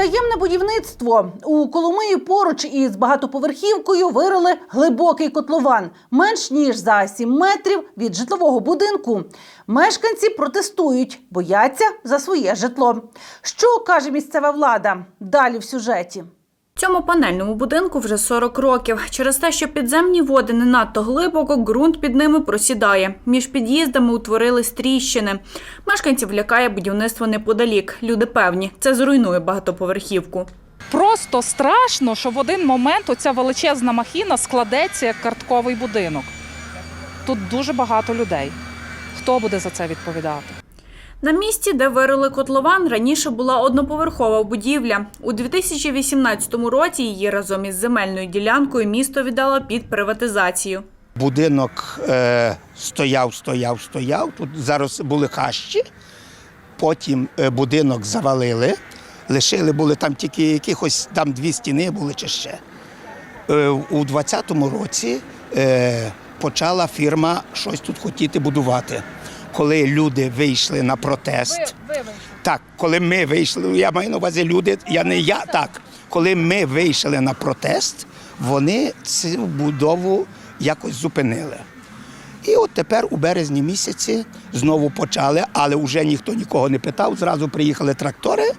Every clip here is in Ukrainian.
Таємне будівництво у Коломиї поруч із багатоповерхівкою вирили глибокий котлован, менш ніж за 7 метрів від житлового будинку. Мешканці протестують, бояться за своє житло. Що каже місцева влада? Далі в сюжеті. Цьому панельному будинку вже 40 років. Через те, що підземні води не надто глибоко, ґрунт під ними просідає. Між під'їздами утворились тріщини. Мешканців лякає будівництво неподалік. Люди певні, це зруйнує багатоповерхівку. Просто страшно, що в один момент оця величезна махіна складеться як картковий будинок. Тут дуже багато людей. Хто буде за це відповідати? На місці, де вирили котлован, раніше була одноповерхова будівля. У 2018 році її разом із земельною ділянкою місто віддало під приватизацію. Будинок е, стояв, стояв, стояв. Тут зараз були хащі. Потім е, будинок завалили. Лишили були там тільки якихось там дві стіни були чи ще. Е, у 20-му році е, почала фірма щось тут хотіти будувати. Коли люди вийшли на протест, так, коли ми вийшли, я маю на увазі люди, я не я так. Коли ми вийшли на протест, вони цю будову якось зупинили. І от тепер у березні місяці знову почали, але вже ніхто нікого не питав. Зразу приїхали трактори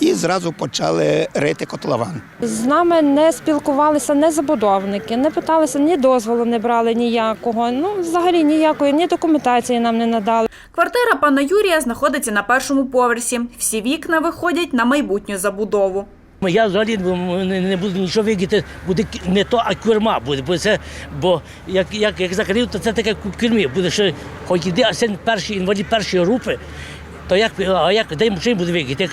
і зразу почали рити котлован. З нами не спілкувалися не забудовники, не питалися, ні дозволу не брали ніякого. Ну, взагалі ніякої, ні документації нам не надали. Квартира пана Юрія знаходиться на першому поверсі. Всі вікна виходять на майбутню забудову. Ну, Я взагалі не, буду нічого видіти, буде не то, а кюрма буде. Бо це, бо як, як, як закрив, то це таке в кюрмі. Буде що хоч іди, а це перший інвалід першої групи, то як, а як де чим буде видіти?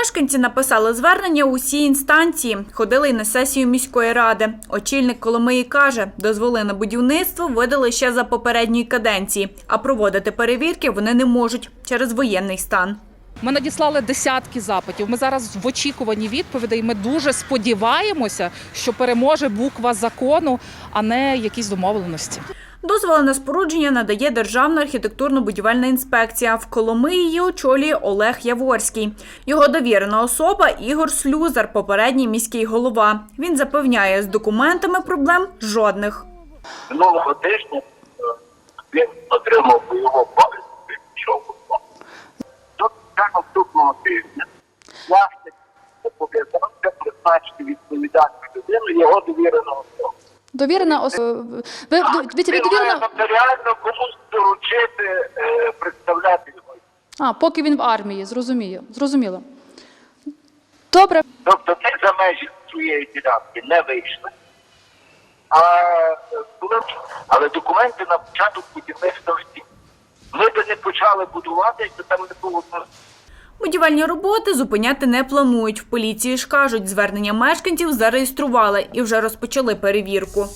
Мешканці написали звернення у всі інстанції, ходили й на сесію міської ради. Очільник Коломиї каже, дозволи на будівництво видали ще за попередньої каденції, а проводити перевірки вони не можуть через воєнний стан. Ми надіслали десятки запитів. Ми зараз в очікуванні відповідей. Ми дуже сподіваємося, що переможе буква закону, а не якісь домовленості. Дозволи на спорудження надає Державна архітектурно-будівельна інспекція. В Коломиї її очолює Олег Яворський. Його довірена особа Ігор Слюзар, попередній міський голова. Він запевняє, з документами проблем жодних. минулого тижня е, він отримав бойову повістку пішов. Наступного тижня власник призначити відповідальну людину його довіреного. Довірена особа. Ви, ви, ви, довірена... нотаріально комусь доручити е, представляти його. А, поки він в армії, зрозумію. Зрозуміло. Добре. Тобто ми за межі своєї ділянки не вийшли. А, були, але документи на початок будівництва всі. Ми би не почали будувати, то там не було Будівельні роботи зупиняти не планують. В поліції ж кажуть, звернення мешканців зареєстрували і вже розпочали перевірку.